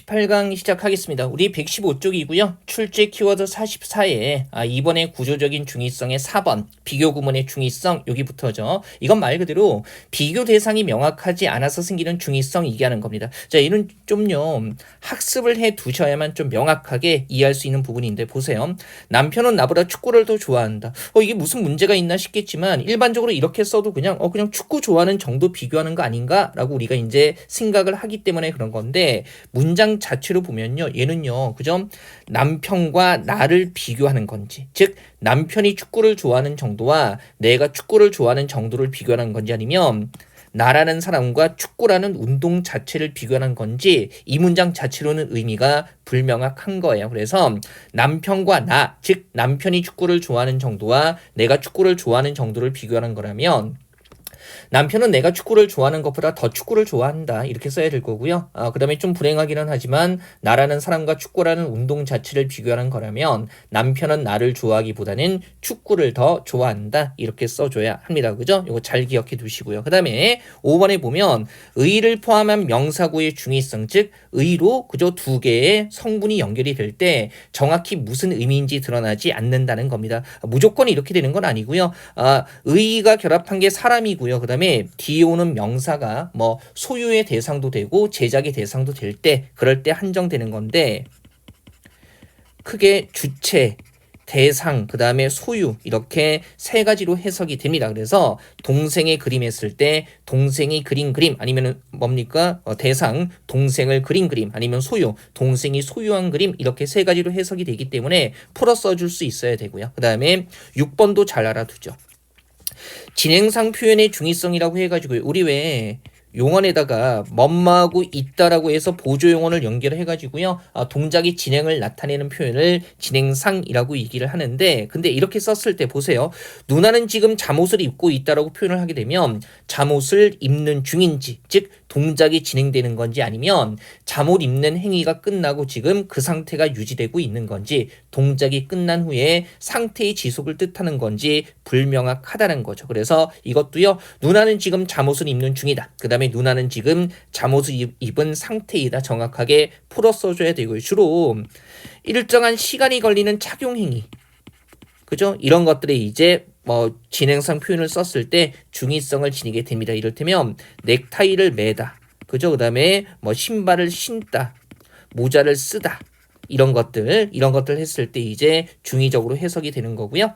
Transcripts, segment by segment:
18강 시작하겠습니다. 우리 115쪽이고요. 출제 키워드 44에 아, 이번에 구조적인 중의성의 4번 비교 구문의 중의성 여기부터죠. 이건 말 그대로 비교 대상이 명확하지 않아서 생기는 중의성 얘기하는 겁니다. 자, 이는 좀요. 학습을 해 두셔야만 좀 명확하게 이해할 수 있는 부분인데 보세요. 남편은 나보다 축구를 더 좋아한다. 어, 이게 무슨 문제가 있나 싶겠지만 일반적으로 이렇게 써도 그냥 어 그냥 축구 좋아하는 정도 비교하는 거 아닌가라고 우리가 이제 생각을 하기 때문에 그런 건데 문장 자체로 보면요. 얘는요. 그죠? 남편과 나를 비교하는 건지. 즉 남편이 축구를 좋아하는 정도와 내가 축구를 좋아하는 정도를 비교하는 건지 아니면 나라는 사람과 축구라는 운동 자체를 비교하는 건지 이 문장 자체로는 의미가 불명확한 거예요. 그래서 남편과 나, 즉 남편이 축구를 좋아하는 정도와 내가 축구를 좋아하는 정도를 비교하는 거라면 남편은 내가 축구를 좋아하는 것보다 더 축구를 좋아한다. 이렇게 써야 될 거고요. 아, 그 다음에 좀 불행하기는 하지만 나라는 사람과 축구라는 운동 자체를 비교하는 거라면 남편은 나를 좋아하기보다는 축구를 더 좋아한다. 이렇게 써줘야 합니다. 그죠? 이거 잘 기억해 두시고요. 그 다음에 5번에 보면 의를 포함한 명사구의 중의성, 즉 의로 그저 두 개의 성분이 연결이 될 때 정확히 무슨 의미인지 드러나지 않는다는 겁니다. 무조건 이렇게 되는 건 아니고요. 아, 의가 결합한 게 사람이고요. 그 다음에 뒤에 오는 명사가 뭐 소유의 대상도 되고 제작의 대상도 될 때 그럴 때 한정되는 건데 크게 주체, 대상, 그 다음에 소유 이렇게 세 가지로 해석이 됩니다. 그래서 동생의 그림 했을 때 동생이 그린 그림 아니면 뭡니까 어, 대상 동생을 그린 그림 아니면 소유 동생이 소유한 그림 이렇게 세 가지로 해석이 되기 때문에 풀어 써줄 수 있어야 되고요. 그 다음에 6번도 잘 알아두죠. 진행상 표현의 중의성이라고 해가지고 우리 왜 용언에다가 뭐뭐하고 있다라고 해서 보조 용언을 연결해 가지고요. 아, 동작이 진행을 나타내는 표현을 진행상이라고 얘기를 하는데 근데 이렇게 썼을 때 보세요. 누나는 지금 잠옷을 입고 있다라고 표현을 하게 되면 잠옷을 입는 중인지 즉 동작이 진행되는 건지 아니면 잠옷 입는 행위가 끝나고 지금 그 상태가 유지되고 있는 건지 동작이 끝난 후에 상태의 지속을 뜻하는 건지 불명확하다는 거죠. 그래서 이것도요. 누나는 지금 잠옷을 입는 중이다. 그다음 에 누나는 지금 잠옷을 입은 상태이다. 정확하게 풀어 써줘야 되고요. 주로 일정한 시간이 걸리는 착용 행위. 그죠? 이런 것들에 이제 뭐 진행상 표현을 썼을 때 중의성을 지니게 됩니다. 이를테면 넥타이를 매다. 그죠? 그 다음에 뭐 신발을 신다. 모자를 쓰다. 이런 것들, 이런 것들 했을 때 이제 중의적으로 해석이 되는 거고요.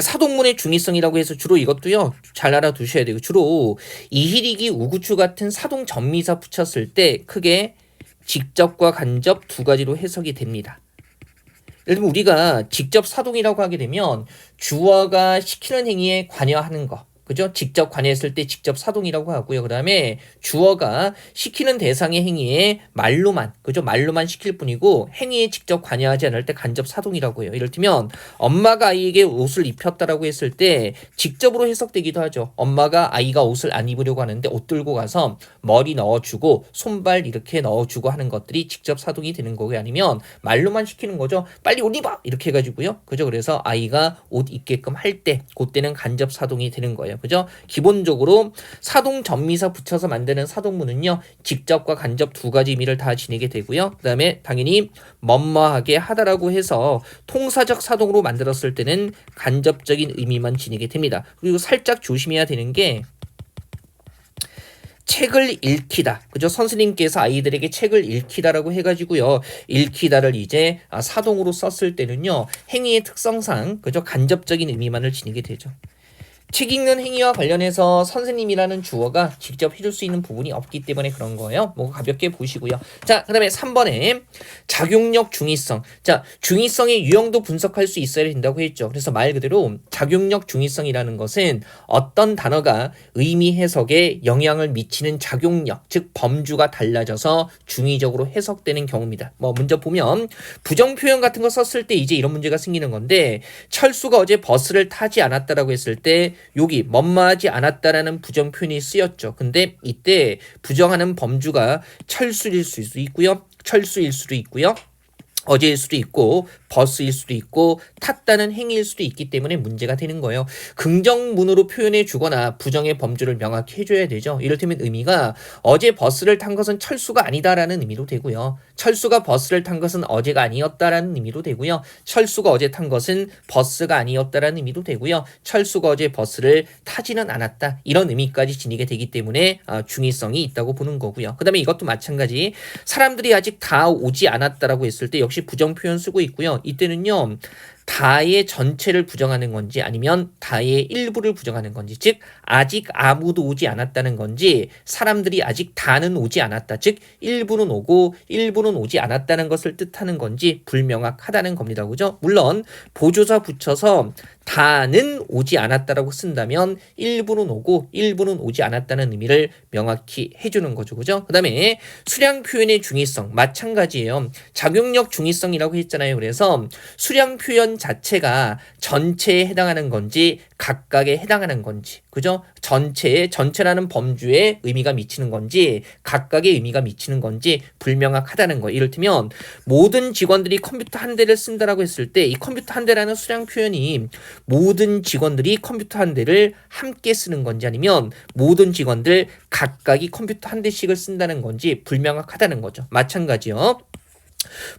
사동문의 중의성이라고 해서 주로 이것도요 잘 알아두셔야 되고 주로 이희리기 우구추 같은 사동 전미사 붙였을 때 크게 직접과 간접 두 가지로 해석이 됩니다. 예를 들면 우리가 직접 사동이라고 하게 되면 주어가 시키는 행위에 관여하는 거 그죠? 직접 관여했을 때 직접 사동이라고 하고요. 그 다음에 주어가 시키는 대상의 행위에 말로만, 그죠? 말로만 시킬 뿐이고 행위에 직접 관여하지 않을 때 간접 사동이라고 해요. 이를테면 엄마가 아이에게 옷을 입혔다라고 했을 때 직접으로 해석되기도 하죠. 엄마가 아이가 옷을 안 입으려고 하는데 옷 들고 가서 머리 넣어주고 손발 이렇게 넣어주고 하는 것들이 직접 사동이 되는 거고요. 아니면 말로만 시키는 거죠. 빨리 옷 입어! 이렇게 해가지고요. 그죠? 그래서 아이가 옷 입게끔 할 때 그때는 간접 사동이 되는 거예요. 그죠? 기본적으로 사동 전미사 붙여서 만드는 사동문은요. 직접과 간접 두 가지 의미를 다 지니게 되고요. 그다음에 당연히 멋머하게 하다라고 해서 통사적 사동으로 만들었을 때는 간접적인 의미만 지니게 됩니다. 그리고 살짝 조심해야 되는 게 책을 읽히다. 그죠? 선생님께서 아이들에게 책을 읽히다라고 해가지고요. 읽히다를 이제 사동으로 썼을 때는요. 행위의 특성상, 그죠? 간접적인 의미만을 지니게 되죠. 책 읽는 행위와 관련해서 선생님이라는 주어가 직접 해줄 수 있는 부분이 없기 때문에 그런 거예요. 뭐 가볍게 보시고요. 자, 그 다음에 3번에 작용력 중의성. 자, 중의성의 유형도 분석할 수 있어야 된다고 했죠. 그래서 말 그대로 작용력 중의성이라는 것은 어떤 단어가 의미 해석에 영향을 미치는 작용력, 즉 범주가 달라져서 중의적으로 해석되는 경우입니다. 뭐 먼저 보면 부정 표현 같은 거 썼을 때 이제 이런 문제가 생기는 건데 철수가 어제 버스를 타지 않았다라고 했을 때 여기 멋마하지 않았다라는 부정 표현이 쓰였죠. 근데 이때 부정하는 범주가 철수일 수도 있고요. 철수일 수도 있고요. 어제일 수도 있고 버스일 수도 있고 탔다는 행위일 수도 있기 때문에 문제가 되는 거예요. 긍정문으로 표현해 주거나 부정의 범주를 명확히 해줘야 되죠. 이를테면 의미가 어제 버스를 탄 것은 철수가 아니다라는 의미로 되고요. 철수가 버스를 탄 것은 어제가 아니었다라는 의미로 되고요. 철수가 어제 탄 것은 버스가 아니었다라는 의미도 되고요. 철수가 어제 버스를 타지는 않았다 이런 의미까지 지니게 되기 때문에 아, 중의성이 있다고 보는 거고요. 그다음에 이것도 마찬가지 사람들이 아직 다 오지 않았다라고 했을 때 역시 부정 표현 쓰고 있고요. 이때는요. 다의 전체를 부정하는 건지 아니면 다의 일부를 부정하는 건지 즉 아직 아무도 오지 않았다는 건지 사람들이 아직 다는 오지 않았다 즉 일부는 오고 일부는 오지 않았다는 것을 뜻하는 건지 불명확하다는 겁니다. 그죠? 물론 보조사 붙여서 다는 오지 않았다라고 쓴다면 일부는 오고 일부는 오지 않았다는 의미를 명확히 해주는 거죠. 그죠? 그 다음에 수량 표현의 중의성 마찬가지예요. 작용력 중의성이라고 했잖아요. 그래서 수량 표현 자체가 전체에 해당하는 건지 각각에 해당하는 건지 그죠? 전체에 전체라는 범주에 의미가 미치는 건지 각각의 의미가 미치는 건지 불명확하다는 거. 이를테면 모든 직원들이 컴퓨터 한 대를 쓴다라고 했을 때 이 컴퓨터 한 대라는 수량 표현이 모든 직원들이 컴퓨터 한 대를 함께 쓰는 건지 아니면 모든 직원들 각각이 컴퓨터 한 대씩을 쓴다는 건지 불명확하다는 거죠. 마찬가지요.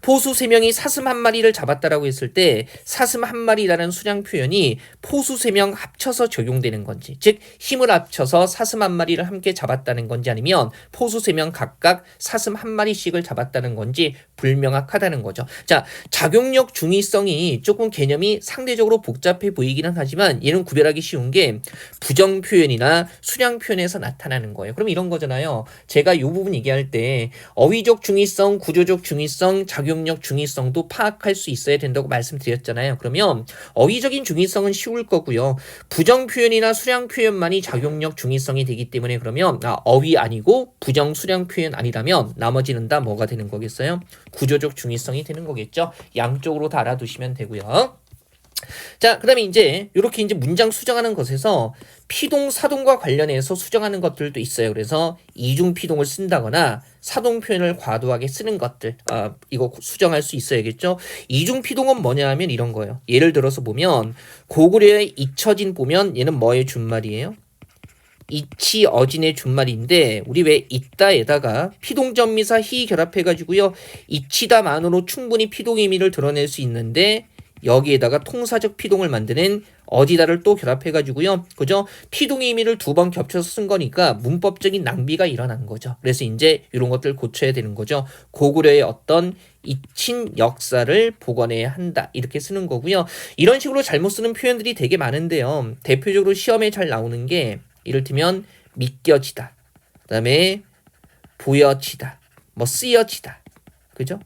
포수 3명이 사슴 한 마리를 잡았다라고 했을 때 사슴 한 마리라는 수량 표현이 포수 3명 합쳐서 적용되는 건지 즉 힘을 합쳐서 사슴 한 마리를 함께 잡았다는 건지 아니면 포수 3명 각각 사슴 한 마리씩을 잡았다는 건지 불명확하다는 거죠. 자, 작용력 중의성이 조금 개념이 상대적으로 복잡해 보이기는 하지만 얘는 구별하기 쉬운 게 부정 표현이나 수량 표현에서 나타나는 거예요. 그럼 이런 거잖아요. 제가 이 부분 얘기할 때 어휘적 중의성, 구조적 중의성, 작용력 중의성도 파악할 수 있어야 된다고 말씀드렸잖아요. 그러면 어휘적인 중의성은 쉬울 거고요. 부정 표현이나 수량 표현만이 작용력 중의성이 되기 때문에 그러면 아, 어휘 아니고 부정 수량 표현 아니라면 나머지는 다 뭐가 되는 거겠어요? 구조적 중의성이 되는 거겠죠. 양쪽으로 다 알아두시면 되고요. 자, 그 다음에 이제 이렇게 이제 문장 수정하는 것에서 피동, 사동과 관련해서 수정하는 것들도 있어요. 그래서 이중 피동을 쓴다거나 사동 표현을 과도하게 쓰는 것들, 아, 이거 수정할 수 있어야겠죠. 이중 피동은 뭐냐 하면 이런 거예요. 예를 들어서 보면 고구려의 잊혀진 보면 얘는 뭐의 준말이에요? 이치 어진의 준말인데 우리 왜 있다에다가 피동전미사 히 결합해가지고요 이치다만으로 충분히 피동 의미를 드러낼 수 있는데 여기에다가 통사적 피동을 만드는 어디다를 또 결합해가지고요. 그죠? 피동의 의미를 두 번 겹쳐서 쓴 거니까 문법적인 낭비가 일어난 거죠. 그래서 이제 이런 것들 고쳐야 되는 거죠. 고구려의 어떤 잊힌 역사를 복원해야 한다. 이렇게 쓰는 거고요. 이런 식으로 잘못 쓰는 표현들이 되게 많은데요. 대표적으로 시험에 잘 나오는 게 이를테면 믿겨지다. 그 다음에 보여지다. 뭐 쓰여지다. 그죠?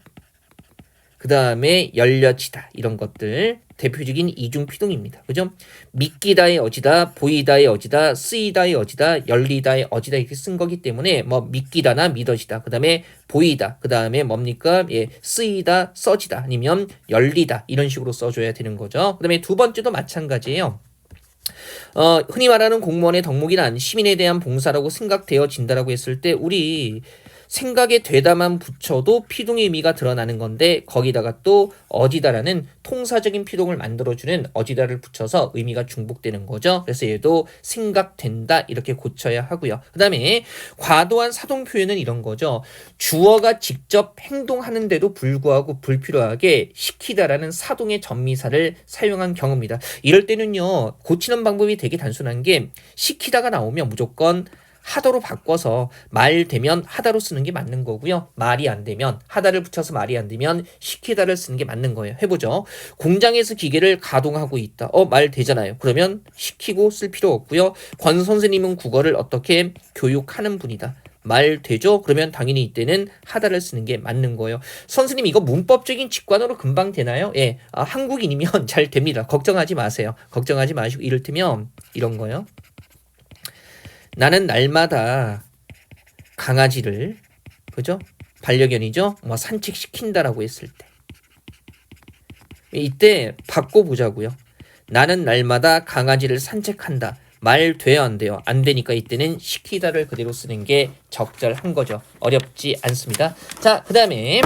그 다음에 열려지다. 이런 것들. 대표적인 이중 피동입니다. 그죠? 믿기다의 어지다, 보이다의 어지다, 쓰이다의 어지다, 열리다의 어지다 이렇게 쓴 거기 때문에 뭐 믿기다나 믿어지다. 그 다음에 보이다. 그 다음에 뭡니까? 예, 쓰이다, 써지다. 아니면 열리다. 이런 식으로 써줘야 되는 거죠. 그 다음에 두 번째도 마찬가지예요. 어, 흔히 말하는 공무원의 덕목이란 시민에 대한 봉사라고 생각되어진다라고 했을 때 우리 생각에 되다만 붙여도 피동의 의미가 드러나는 건데 거기다가 또 어디다라는 통사적인 피동을 만들어주는 어디다를 붙여서 의미가 중복되는 거죠. 그래서 얘도 생각된다 이렇게 고쳐야 하고요. 그 다음에 과도한 사동 표현은 이런 거죠. 주어가 직접 행동하는데도 불구하고 불필요하게 시키다라는 사동의 전미사를 사용한 경우입니다. 이럴 때는요 고치는 방법이 되게 단순한 게 시키다가 나오면 무조건 하다로 바꿔서 말 되면 하다로 쓰는 게 맞는 거고요. 말이 안 되면 하다를 붙여서 말이 안 되면 시키다를 쓰는 게 맞는 거예요. 해보죠. 공장에서 기계를 가동하고 있다. 어, 말 되잖아요. 그러면 시키고 쓸 필요 없고요. 권 선생님은 국어를 어떻게 교육하는 분이다. 말 되죠? 그러면 당연히 이때는 하다를 쓰는 게 맞는 거예요. 선생님 이거 문법적인 직관으로 금방 되나요? 예, 아, 한국인이면 잘 됩니다. 걱정하지 마세요. 걱정하지 마시고 이를테면 이런 거요. 나는 날마다 강아지를 그죠? 반려견이죠? 뭐 산책시킨다라고 했을 때 이때 바꿔 보자고요. 나는 날마다 강아지를 산책한다. 말 돼요 안 돼요? 안 되니까 이때는 시키다를 그대로 쓰는 게 적절한 거죠. 어렵지 않습니다. 자, 그다음에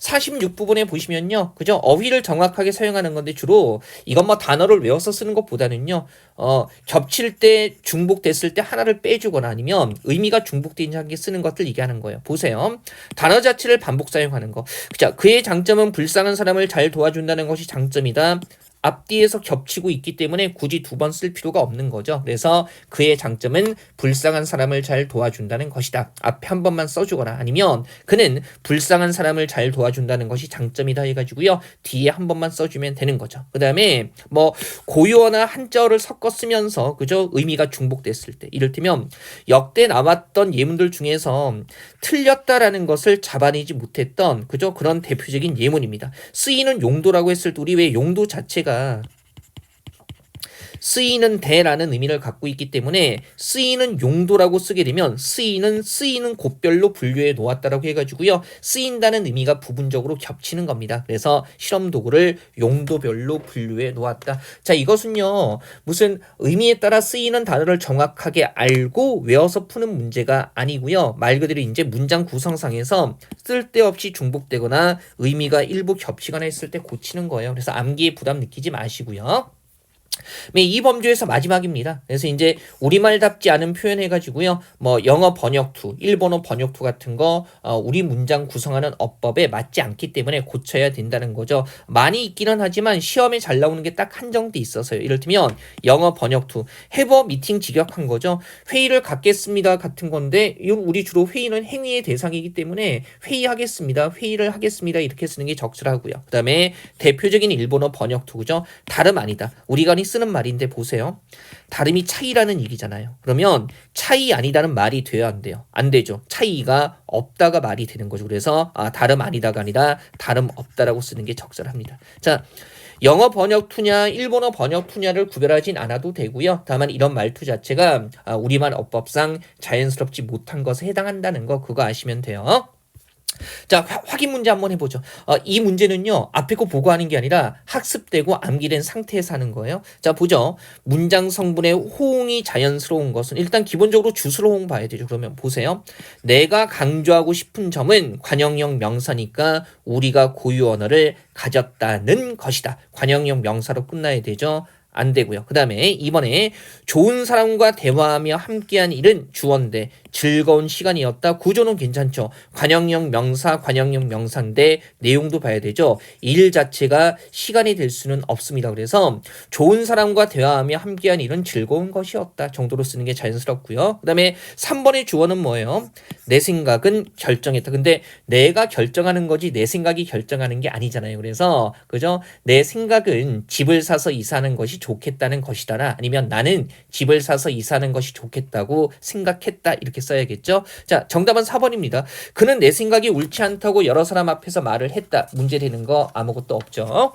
46부분에 보시면요. 그죠? 어휘를 정확하게 사용하는 건데 주로 이건 뭐 단어를 외워서 쓰는 것보다는요. 어, 겹칠 때 중복됐을 때 하나를 빼주거나 아니면 의미가 중복된 게 쓰는 것들 얘기하는 거예요. 보세요. 단어 자체를 반복 사용하는 거. 자, 그의 장점은 불쌍한 사람을 잘 도와준다는 것이 장점이다. 앞뒤에서 겹치고 있기 때문에 굳이 두 번 쓸 필요가 없는 거죠. 그래서 그의 장점은 불쌍한 사람을 잘 도와준다는 것이다. 앞에 한 번만 써주거나 아니면 그는 불쌍한 사람을 잘 도와준다는 것이 장점이다 해가지고요. 뒤에 한 번만 써주면 되는 거죠. 그 다음에 뭐 고유어나 한자어를 섞어 쓰면서 그죠? 의미가 중복됐을 때 이를테면 역대 나왔던 예문들 중에서 틀렸다라는 것을 잡아내지 못했던 그죠? 그런 대표적인 예문입니다. 쓰이는 용도라고 했을 때 우리 왜 용도 자체가 그러니까 쓰이는 대라는 의미를 갖고 있기 때문에 쓰이는 용도라고 쓰게 되면 쓰이는 쓰이는 곳별로 분류해 놓았다라고 해가지고요 쓰인다는 의미가 부분적으로 겹치는 겁니다. 그래서 실험 도구를 용도별로 분류해 놓았다. 자 이것은요 무슨 의미에 따라 쓰이는 단어를 정확하게 알고 외워서 푸는 문제가 아니고요 말 그대로 이제 문장 구성상에서 쓸데없이 중복되거나 의미가 일부 겹치거나 했을 때 고치는 거예요. 그래서 암기에 부담 느끼지 마시고요. 네, 이 범주에서 마지막입니다. 그래서 이제 우리말답지 않은 표현 해가지고요. 뭐 영어 번역투, 일본어 번역투 같은 거 어, 우리 문장 구성하는 어법에 맞지 않기 때문에 고쳐야 된다는 거죠. 많이 있기는 하지만 시험에 잘 나오는 게 딱 한정돼 있어서요. 이를테면 영어 번역투, 해버 미팅 직역한 거죠. 회의를 갖겠습니다 같은 건데 우리 주로 회의는 행위의 대상이기 때문에 회의하겠습니다, 회의를 하겠습니다 이렇게 쓰는 게 적절하고요. 그다음에 대표적인 일본어 번역투 그죠? 다름 아니다. 우리가 쓰는 말인데 보세요. 다름이 차이라는 얘기잖아요. 그러면 차이 아니다는 말이 돼야 안 돼요. 안 되죠. 차이가 없다가 말이 되는 거죠. 그래서 아, 다름 아니다가 아니라 다름 없다라고 쓰는 게 적절합니다. 자, 영어 번역 투냐, 일본어 번역 투냐를 구별하진 않아도 되고요. 다만 이런 말투 자체가 아, 우리말 어법상 자연스럽지 못한 것에 해당한다는 거 그거 아시면 돼요. 자, 확인 문제 한번 해보죠. 어, 이 문제는요, 앞에 거 보고 하는 게 아니라 학습되고 암기된 상태에서 하는 거예요. 자, 보죠. 문장 성분의 호응이 자연스러운 것은 일단 기본적으로 주수로 호응 봐야 되죠. 그러면 보세요. 내가 강조하고 싶은 점은 관형형 명사니까 우리가 고유 언어를 가졌다는 것이다. 관형형 명사로 끝나야 되죠. 안 되고요. 그 다음에 이번에 좋은 사람과 대화하며 함께한 일은 주어인데 즐거운 시간이었다. 구조는 괜찮죠. 관형형 명사, 관형형 명사인데 내용도 봐야 되죠. 일 자체가 시간이 될 수는 없습니다. 그래서 좋은 사람과 대화하며 함께한 일은 즐거운 것이었다. 정도로 쓰는 게 자연스럽고요. 그 다음에 3번의 주어는 뭐예요? 내 생각은 결정했다. 근데 내가 결정하는 거지 내 생각이 결정하는 게 아니잖아요. 그래서 그죠? 내 생각은 집을 사서 이사하는 것이 좋겠다는 것이다나 아니면 나는 집을 사서 이사하는 것이 좋겠다고 생각했다. 이렇게 써야겠죠. 자, 정답은 4번입니다. 그는 내 생각이 옳지 않다고 여러 사람 앞에서 말을 했다. 문제 되는 거 아무것도 없죠.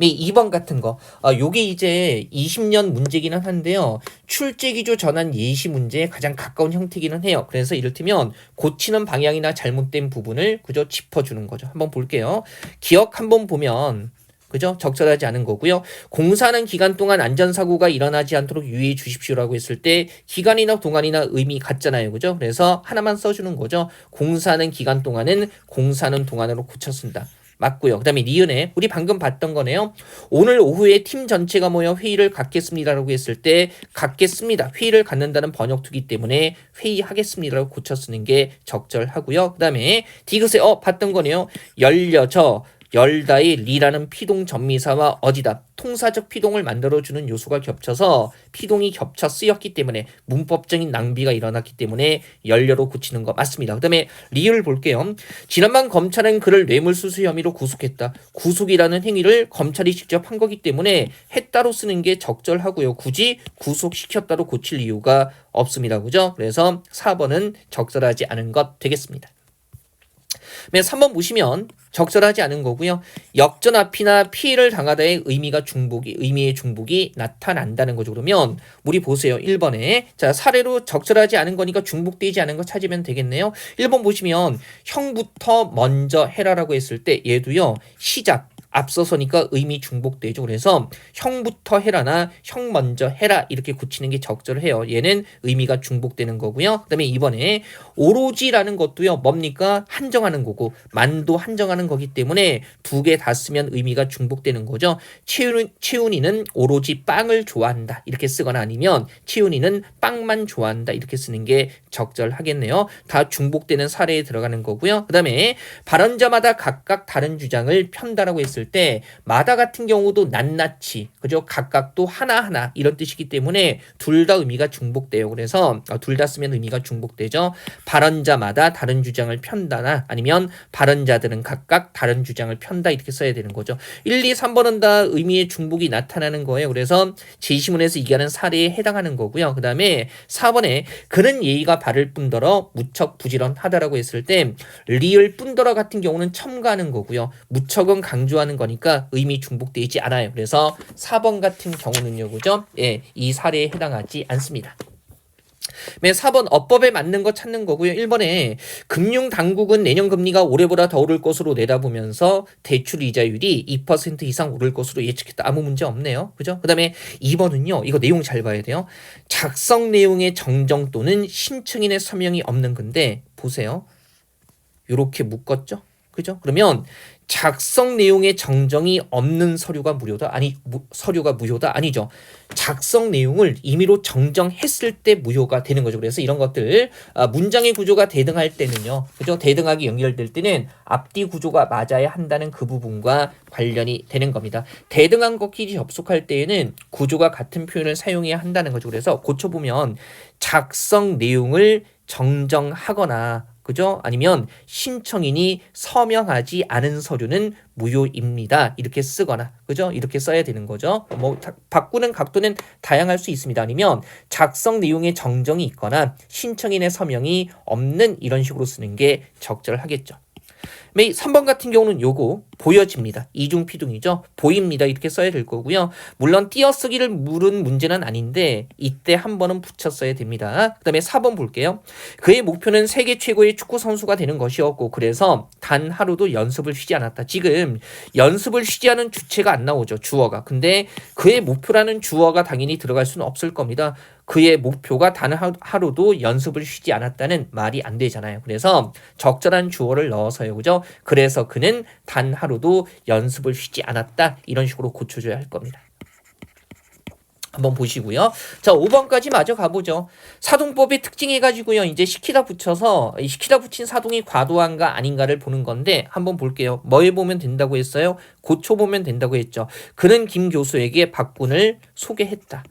2번 같은 거. 아, 요게 이제 20년 문제기는 한데요. 출제 기조 전환 예시 문제에 가장 가까운 형태기는 해요. 그래서 이를테면 고치는 방향이나 잘못된 부분을 그저 짚어주는 거죠. 한번 볼게요. 기억 한번 보면 그죠? 적절하지 않은 거고요. 공사하는 기간 동안 안전사고가 일어나지 않도록 유의해 주십시오라고 했을 때 기간이나 동안이나 의미 같잖아요. 그죠? 그래서 하나만 써주는 거죠. 공사하는 기간 동안은 공사는 동안으로 고쳤습니다. 맞고요. 그 다음에 니은에 우리 방금 봤던 거네요. 오늘 오후에 팀 전체가 모여 회의를 갖겠습니다라고 했을 때 갖겠습니다. 회의를 갖는다는 번역투기 때문에 회의하겠습니다라고 고쳐 쓰는 게 적절하고요. 그 다음에 디귿에 어 봤던 거네요. 열려져 열다의 리라는 피동 전미사와 어디다 통사적 피동을 만들어주는 요소가 겹쳐서 피동이 겹쳐 쓰였기 때문에 문법적인 낭비가 일어났기 때문에 연료로 고치는 거 맞습니다. 그 다음에 리를 볼게요. 지난번 검찰은 그를 뇌물수수 혐의로 구속했다. 구속이라는 행위를 검찰이 직접 한 거기 때문에 했다로 쓰는 게 적절하고요. 굳이 구속시켰다로 고칠 이유가 없습니다. 그죠? 그래서 4번은 적절하지 않은 것 되겠습니다. 네, 3번 보시면 적절하지 않은 거고요. 역전 앞이나 피해를 당하다의 의미가 중복이 의미의 중복이 나타난다는 거죠. 그러면 우리 보세요. 1번에 자, 사례로 적절하지 않은 거니까 중복되지 않은 거 찾으면 되겠네요. 1번 보시면 형부터 먼저 해라라고 했을 때 얘도요. 시작 앞서서니까 의미 중복되죠. 그래서 형부터 해라나 형 먼저 해라 이렇게 고치는 게 적절해요. 얘는 의미가 중복되는 거고요. 그다음에 이번에 오로지라는 것도요. 뭡니까? 한정하는 거고 만도 한정하는 거기 때문에 두 개 다 쓰면 의미가 중복되는 거죠. 채훈, 채훈이는 오로지 빵을 좋아한다 이렇게 쓰거나 아니면 채훈이는 빵만 좋아한다 이렇게 쓰는 게 적절하겠네요. 다 중복되는 사례에 들어가는 거고요. 그다음에 발언자마다 각각 다른 주장을 편다라고 했을 때 마다 같은 경우도 낱낱이 그죠? 각각 또 하나하나 이런 뜻이기 때문에 둘 다 의미가 중복돼요. 그래서 어, 둘다 쓰면 의미가 중복되죠. 발언자마다 다른 주장을 편다나 아니면 발언자들은 각각 다른 주장을 편다 이렇게 써야 되는 거죠. 1, 2, 3번은 다 의미의 중복이 나타나는 거예요. 그래서 제시문에서 얘기하는 사례에 해당하는 거고요. 그 다음에 4번에 그는 예의가 바를 뿐더러 무척 부지런하다라고 했을 때 리을 뿐더러 같은 경우는 첨가하는 거고요. 무척은 강조하는 거니까 의미 중복되지 않아요. 그래서 4번 같은 경우는요. 그죠? 예, 이 사례에 해당하지 않습니다. 맨 4번 어법에 맞는 거 찾는 거고요. 1번에 금융 당국은 내년 금리가 올해보다 더 오를 것으로 내다보면서 대출 이자율이 2% 이상 오를 것으로 예측했다. 아무 문제 없네요. 그죠? 그 다음에 2번은요. 이거 내용 잘 봐야 돼요. 작성 내용의 정정 또는 신청인의 서명이 없는 건데 보세요. 요렇게 묶었죠? 그죠? 그러면 작성 내용의 정정이 없는 서류가 무료다? 아니 무, 서류가 무효다? 아니죠. 작성 내용을 임의로 정정했을 때 무효가 되는 거죠. 그래서 이런 것들 아, 문장의 구조가 대등할 때는요. 그죠? 대등하게 연결될 때는 앞뒤 구조가 맞아야 한다는 그 부분과 관련이 되는 겁니다. 대등한 것끼리 접속할 때에는 구조가 같은 표현을 사용해야 한다는 거죠. 그래서 고쳐 보면 작성 내용을 정정하거나 그죠? 아니면 신청인이 서명하지 않은 서류는 무효입니다. 이렇게 쓰거나 그죠? 이렇게 써야 되는 거죠. 뭐 바꾸는 각도는 다양할 수 있습니다. 아니면 작성 내용에 정정이 있거나 신청인의 서명이 없는 이런 식으로 쓰는 게 적절하겠죠. 3번 같은 경우는 요거 보여집니다. 이중 피둥이죠. 보입니다. 이렇게 써야 될 거고요. 물론 띄어쓰기를 물은 문제는 아닌데 이때 한 번은 붙였어야 됩니다. 그 다음에 4번 볼게요. 그의 목표는 세계 최고의 축구 선수가 되는 것이었고 그래서 단 하루도 연습을 쉬지 않았다. 지금 연습을 쉬지 않은 주체가 안 나오죠. 주어가. 근데 그의 목표라는 주어가 당연히 들어갈 수는 없을 겁니다. 그의 목표가 단 하루도 연습을 쉬지 않았다는 말이 안 되잖아요. 그래서 적절한 주어를 넣어서요. 그죠? 그래서 그는 단 하루도 연습을 쉬지 않았다. 이런 식으로 고쳐줘야 할 겁니다. 한번 보시고요. 자, 5번까지 마저 가보죠. 사동법의 특징해 가지고요. 이제 시키다 붙여서 시키다 붙인 사동이 과도한가 아닌가를 보는 건데 한번 볼게요. 뭐에 보면 된다고 했어요? 고쳐 보면 된다고 했죠. 그는 김 교수에게 박군을 소개했다.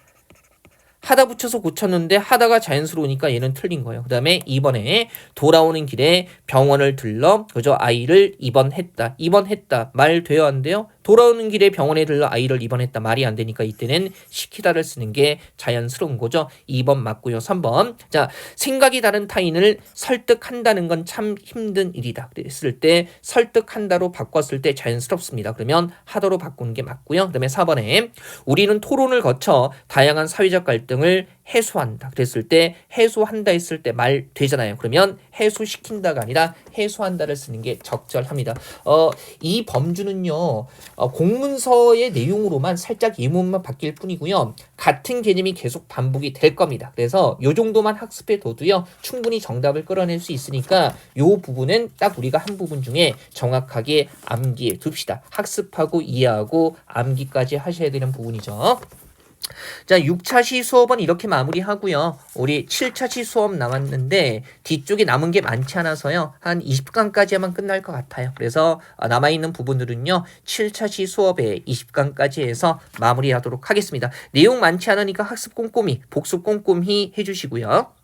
하다 붙여서 고쳤는데 하다가 자연스러우니까 얘는 틀린 거예요. 그 다음에 2번에 돌아오는 길에 병원을 들러 그저 아이를 입원했다. 입원했다. 말 돼요 안 돼요? 돌아오는 길에 병원에 들러 아이를 입원했다. 말이 안 되니까 이때는 시키다를 쓰는 게 자연스러운 거죠. 2번 맞고요. 3번. 자, 생각이 다른 타인을 설득한다는 건 참 힘든 일이다. 그랬을 때 설득한다로 바꿨을 때 자연스럽습니다. 그러면 하도로 바꾸는 게 맞고요. 그다음에 4번에 우리는 토론을 거쳐 다양한 사회적 갈등을 해소한다. 그랬을 때 해소한다 했을 때 말 되잖아요. 그러면 해소시킨다가 아니라 해소한다를 쓰는 게 적절합니다. 어, 이 범주는요. 어, 공문서의 내용으로만 살짝 예문만 바뀔 뿐이고요. 같은 개념이 계속 반복이 될 겁니다. 그래서 요 정도만 학습해 둬도요. 충분히 정답을 끌어낼 수 있으니까 요 부분은 딱 우리가 한 부분 중에 정확하게 암기해 둡시다. 학습하고 이해하고 암기까지 하셔야 되는 부분이죠. 자, 6차 시 수업은 이렇게 마무리하고요. 우리 7차 시 수업 남았는데 뒤쪽에 남은 게 많지 않아서요. 한 20강까지 하면 끝날 것 같아요. 그래서 어, 남아 있는 부분들은요. 7차 시 수업에 20강까지 해서 마무리하도록 하겠습니다. 내용 많지 않으니까 학습 꼼꼼히, 복습 꼼꼼히 해 주시고요.